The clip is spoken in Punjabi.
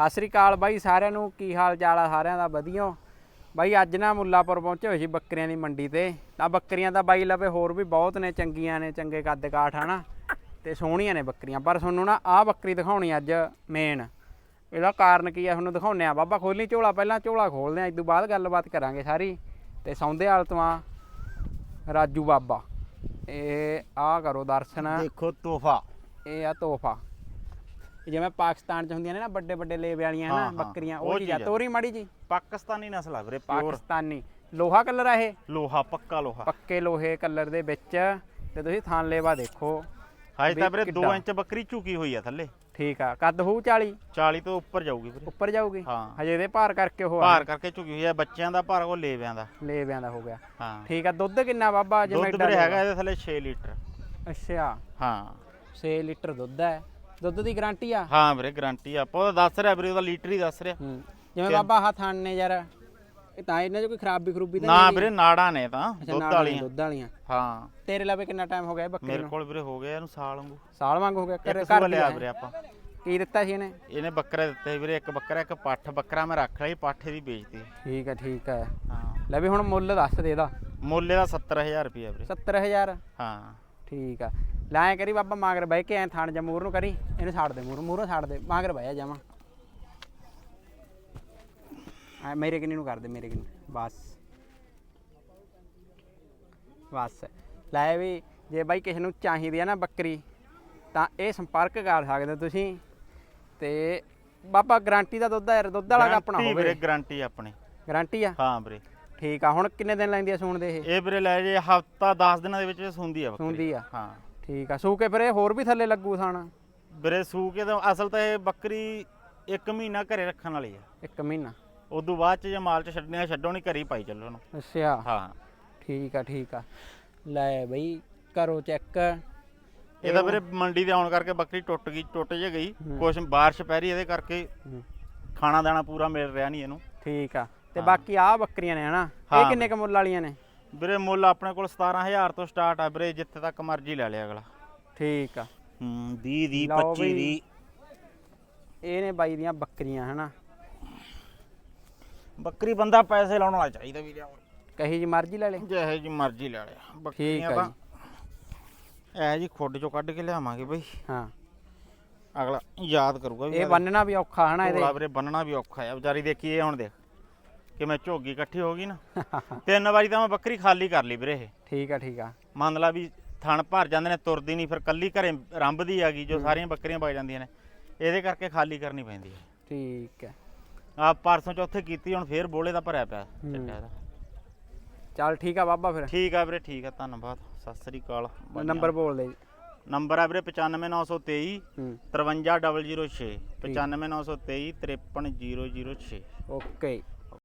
ਸਤਿ ਸ੍ਰੀ ਅਕਾਲ ਬਾਈ ਸਾਰਿਆਂ ਨੂੰ ਕੀ ਹਾਲ ਚਾਲ ਆ ਸਾਰਿਆਂ ਦਾ? ਵਧੀਆ ਬਾਈ ਅੱਜ ਨਾ ਮੁੱਲਾਪੁਰ ਪਹੁੰਚੇ ਹੋਏ ਸੀ ਬੱਕਰੀਆਂ ਦੀ ਮੰਡੀ ਤੇ। ਤਾਂ ਬੱਕਰੀਆਂ ਤਾਂ ਬਾਈ ਲਵੇ ਹੋਰ ਵੀ ਬਹੁਤ ਨੇ ਚੰਗੀਆਂ ਨੇ ਚੰਗੇ ਕੱਦ ਕਾਠ ਹਨਾ? ਤੇ ਸੋਹਣੀਆਂ ਨੇ ਬੱਕਰੀਆਂ। ਪਰ ਤੁਹਾਨੂੰ ਨਾ ਆਹ ਬੱਕਰੀ ਦਿਖਾਉਣੀ ਅੱਜ ਮੇਨ ਇਹਦਾ ਕਾਰਨ ਕੀ ਆ? ਤੁਹਾਨੂੰ ਦਿਖਾਉਣੇ ਆ। ਬਾਬਾ ਖੋਲੀ ਝੋਲਾ ਪਹਿਲਾਂ ਝੋਲਾ ਖੋਲਦੇ ਆ ਇਸ ਤੋਂ ਬਾਅਦ ਗੱਲਬਾਤ ਕਰਾਂਗੇ ਸਾਰੀ। ਤੇ ਸੌਂਦੇ ਵਾਲ ਤੋਂ ਆ ਰਾਜੂ ਬਾਬਾ। ਇਹ ਆ ਕਰੋ ਦਰਸ਼ਨ। ਦੇਖੋ ਤੋਹਫਾ। ਇਹ ਆ ਤੋਹਫਾ। ਜਿਵੇਂ ਪਾਕਿਸਤਾਨ ਚ ਹੁੰਦੀਆਂ ਨੇ ਨਾ ਵੱਡੇ ਵੱਡੇ ਲੇਵੇ ਵਾਲੀਆਂ ਹਾਂ, ਨਾ ਹਾਂ, ਬੱਕਰੀਆਂ ਉਹ ਉਹ ਚੀਜ਼ ਆ ਚੀਜ਼। ਆ। ਤੋਰੀ ਮਾੜੀ ਜੀ। ਪਾਕਿਸਤਾਨੀ ਨਸਲ ਆ ਵੀਰੇ ਪਿਓਰ ਪਾਕਿਸਤਾਨੀ। ਲੋਹਾ ਕਲਰ ਆ ਇਹ? ਲੋਹਾ ਪੱਕਾ ਲੋਹਾ। ਪੱਕੇ ਲੋਹੇ ਕਲਰ ਦੇ ਵਿੱਚ। ਤੇ ਤੁਸੀਂ ਥਾਨ ਲੇਵਾ ਦੇਖੋ। ਹਾਜ ਵੀ ਤਾਂ ਵੀਰੇ 2 ਕਿੱਡਾ? ਇੰਚ ਬੱਕਰੀ ਝੁਕੀ ਹੋਈ ਆ ਥੱਲੇ। ਠੀਕ ਆ ਕੱਦ ਹੋਊ 40 40 ਤੋਂ ਉੱਪਰ ਜਾਊਗੀ ਵੀਰੇ। ਉੱਪਰ ਜਾਊਗੀ? ਹਾਂ। ਹਜੇ ਇਹਦੇ ਭਾਰ ਕਰਕੇ ਉਹ ਆ ਭਾਰ ਕਰਕੇ ਝੁਕੀ ਹੋਈ ਆ ਬੱਚਿਆਂ ਦਾ ਭਾਰ ਉਹ ਲੇਵਿਆਂ ਦਾ। ਲੇਵਿਆਂ ਦਾ ਹੋ ਗਿਆ। ਹਾਂ। ਠੀਕ ਆ ਦੁੱਧ ਕਿੰਨਾ ਬਾਬਾ ਦੁੱਧ ਏਡਾ ਵੀਰੇ ਲੇਵਾ? ਹੈਗਾ ਇਹਦੇ ਥੱਲੇ 6 ਲੀਟਰ। ਅੱਛਾ। ਹਾਂ। 6 ਲੀਟਰ ਦੁੱਧ ਹੈ। ਦੁੱਧ ਦੀ ਗਾਰੰਟੀ ਆ? ਹਾਂ ਵੀਰੇ ਗਾਰੰਟੀ ਆਪਾਂ ਉਹਦਾ ਦੱਸ ਰਿਹਾ ਵੀਰੇ ਉਹਦਾ ਲੀਟਰ ਹੀ ਦੱਸ ਰਿਹਾ। ਹੂੰ। ਜਿਵੇਂ ਬਾਬਾ ਆਹ ਥਾਨ ਨੇ ਯਾਰ ਇਹ ਤਾਂ ਇਹਨਾਂ 'ਚ ਕੋਈ ਖਰਾਬੀ ਖਰੂਬੀ ਤਾਂ ਨਾ ਨਹੀਂ ਵੀਰੇ ਨਾੜਾਂ ਨੇ ਤਾਂ ਅੱਛਾ, ਦੁੱਧ ਵਾਲੀਆਂ। ਦੁੱਧ ਵਾਲੀਆਂ। ਹਾਂ। ਤੇਰੇ ਲਵੇ ਕਿੰਨਾ ਟਾਈਮ ਹੋ ਗਿਆ ਇਹ ਬੱਕਰੀ ਮੇਰੇ ਨੂੰ? ਕੋਲ ਵੀਰੇ ਹੋ ਗਿਆ ਇਹਨੂੰ ਸਾਲ ਵਾਂਗੂ। ਸਾਲ ਵਾਂਗ ਹੋ ਗਿਆ ਘਰੇ ਇੱਕ ਘਰ ਸੂਆ ਦੀ ਲਿਆ ਆ। ਵੀਰੇ ਆਪਾਂ। ਕੀ ਦਿੱਤਾ ਸੀ ਇਹਨੇ? ਇਹਨੇ ਬੱਕਰੇ ਦਿੱਤੇ ਸੀ ਵੀਰੇ ਇੱਕ ਬੱਕਰਾ ਇੱਕ ਪੱਠ। ਬੱਕਰਾ ਮੈਂ ਰੱਖ ਲਈ ਪੱਠੇ ਦੀ ਵੇਚਤੀ। ਠੀਕ ਹੈ ਠੀਕ ਹੈ ਹਾਂ। ਲੈ ਵੀ ਹੁਣ ਮੁੱਲ ਦੱਸ ਦੇ ਇਹਦਾ। ਮੁੱਲ ਇਹਦਾ 70000 ਰੁਪਏ ਵੀਰੇ। 70000 ਹਾਂ। ਠੀਕ ਆ। ਲੈ ਐਂ ਕਰੀ ਬਾਬਾ ਮਾਗਰ ਬਹਿ ਕੇ ਐ ਥਾਣ ਜਾ ਮੂਰ ਨੂੰ ਕਰੀ ਇਹਨੂੰ ਛੱਡ ਦੇ ਮੂਰ ਮੂਰੋਂ ਛੱਡ ਦੇ ਮਾਗਰ ਬਹਿ ਜਾ ਜਾਵਾਂ ਆ ਮੇਰੇ ਕਿੰਨੀ ਨੂੰ ਕਰ ਦੇ ਮੇਰੇ ਕਿੰਨੀ ਬਸ। ਬਸ। ਲੈ ਵੀ ਜੇ ਬਾਈ ਕਿਸੇ ਨੂੰ ਚਾਹੀਦੀ ਆ ਨਾ ਬੱਕਰੀ ਤਾਂ ਇਹ ਸੰਪਰਕ ਕਰ ਸਕਦੇ ਤੁਸੀਂ। ਤੇ ਬਾਬਾ ਗਾਰੰਟੀ ਦਾ ਦੁੱਧ ਹੈ ਦੁੱਧ ਵਾਲਾ ਆਪਣਾ ਹੋਵੇ। ਵੀਰੇ ਗਾਰੰਟੀ ਆਪਣੀ। ਗਾਰੰਟੀ ਆ? ਹਾਂ ਵੀਰੇ। ਠੀਕ ਆ ਹੁਣ ਕਿੰਨੇ ਦਿਨ ਲੈਂਦੀ ਆ ਸੂਣ ਦੇ ਇਹ? ਇਹ ਵੀਰੇ ਲੈ ਜੇ ਹਫਤਾ 10 ਦਿਨਾਂ ਦੇ ਵਿੱਚ ਸੁੰਦੀ ਆ ਬੱਕਰੀ। ਸੂੰਦੀ ਆ। ਹਾਂ। ਠੀਕ ਆ ਸੂ ਕੇ ਫਿਰ ਇਹ ਹੋਰ ਵੀ ਥੱਲੇ ਲੱਗੂ ਥਾਣਾ? ਵੀਰੇ ਸੂ ਕੇ ਤਾਂ ਅਸਲ ਤਾਂ ਇਹ ਬੱਕਰੀ 1 ਮਹੀਨਾ ਘਰੇ ਰੱਖਣ ਵਾਲੀ ਆ। ਇੱਕ ਮਹੀਨਾ? ਉਦੋਂ ਬਾਅਦ ਚ ਜੇ ਮਾਲ ਚ ਛੱਡਣੀ ਆ ਛੱਡੋ ਨਹੀਂ ਘਰੇ ਹੀ ਪਾਈ ਚੱਲੋ ਉਹਨੂੰ। ਅੱਛਾ। ਹਾਂ। ਠੀਕ ਆ ਠੀਕ ਆ। ਲੈ ਬਈ ਕਰੋ ਚੈੱਕ। ਇਹ ਤਾਂ ਵੀਰੇ ਮੰਡੀ ਦੇ ਆਉਣ ਕਰਕੇ ਬੱਕਰੀ ਟੁੱਟ ਗਈ ਟੁੱਟ ਜੇ ਗਈ। ਕੁਛ ਬਾਰਿਸ਼ ਪੈ ਰਹੀ ਇਹਦੇ ਕਰਕੇ ਖਾਣਾ ਦਾਣਾ ਪੂਰਾ ਮਿਲ ਰਿਹਾ ਨਹੀਂ ਇਹਨੂੰ। ਠੀਕ ਆ। ਤੇ ਬਾਕੀ ਆ ਬੱਕਰੀਆਂ ਨੇ ਹਨਾ? ਇਹ ਹਾਂ ਕਿੰਨੇ ਕ ਮੁੱਲ ਵਾਲੀਆਂ ਨੇ? ਵੀਰੇ ਮੁੱਲ ਆਪਣੇ ਕੋਲ 17000 ਤੋਂ ਸਟਾਰਟ ਆ ਵੀਰੇ ਜਿੱਥੇ ਤੱਕ ਮਰਜ਼ੀ ਲੈ ਲਿਆ ਅਗਲਾ। ਠੀਕ ਆ। ਹੂੰ 20 ਦੀ ਲਓ 25 ਬਈ। ਦੀ ਇਹ ਨੇ ਬਾਈ ਦੀਆਂ ਬੱਕਰੀਆਂ ਹਨਾ? ਬੱਕਰੀ ਬੰਦਾ ਪੈਸੇ ਲਾਉਣ ਵਾਲਾ ਚਾਹੀਦਾ ਵੀਰੇ ਕਹੀ ਜੀ ਮਰਜ਼ੀ ਲੈ ਲੈ। ਜਿਹੇ ਜੀ ਮਰਜ਼ੀ ਲੈ ਲਿਆ। ਬੱਕਰੀਆਂ ਆ ਤਾਂ ਇਹ ਜੀ ਖੁੱਡ ਚੋਂ ਕੱਢ ਕੇ ਲਿਆਵਾਂਗੇ ਬਈ। ਹਾਂ। ਅਗਲਾ ਯਾਦ ਕਰੂਗਾ ਵੀ ਇਹ ਬੰਨਣਾ ਵੀ ਔਖਾ ਹਨਾ ਇਹਦੇ? ਇਹਦੇ ਵੀਰੇ ਬੰਨਣਾ ਵੀ ਔਖਾ ਆ। ਵਿਚਾਰੀ ਦੇਖੀ ਇਹ ਹੁਣ ਦੇਖ। ਕਿਵੇਂ ਝੋਗੀ ਇਕੱਠੀ ਹੋ ਗਈ ਨਾ। ਤਿੰਨ ਵਾਰੀ ਤਾਂ ਮੈਂ ਬੱਕਰੀ ਖਾਲੀ ਕਰ ਲਈ ਵੀਰੇ ਇਹ। ਠੀਕ ਆ ਠੀਕ ਆ। ਮੰਨ ਲਾ ਵੀ ਥਣ ਭਰ ਜਾਂਦੇ ਨੇ ਤੁਰਦੀ ਨਹੀਂ ਫਿਰ ਕੱਲੀ ਘਰੇ ਰੰਭਦੀ ਆ ਗਈ ਜੋ ਸਾਰੀਆਂ ਬੱਕਰੀਆਂ ਵਗ ਜਾਂਦੀਆਂ ਨੇ। ਇਹਦੇ ਕਰਕੇ ਖਾਲੀ ਕਰਨੀ ਪੈਂਦੀ ਹੈ ਠੀਕ ਹੈ ਆ ਪਰਸੋਂ ਚੌਥੇ ਕੀਤੀ ਹੁਣ ਫੇਰ ਬੋਲੇ ਦਾ ਭਰਿਆ ਪਿਆ। ਚੱਟਿਆ ਦਾ ਚੱਲ ਠੀਕ ਆ ਬਾਬਾ ਫਿਰ। ਠੀਕ ਆ ਵੀਰੇ ਠੀਕ ਆ ਧੰਨਵਾਦ। ਸਤਿ ਸ੍ਰੀ ਅਕਾਲ। ਨੰਬਰ ਬੋਲ ਦੇ। ਨੰਬਰ ਆ ਵੀਰੇ 95923 ਹੂੰ। 53006 95923 53006 ਓਕੇ।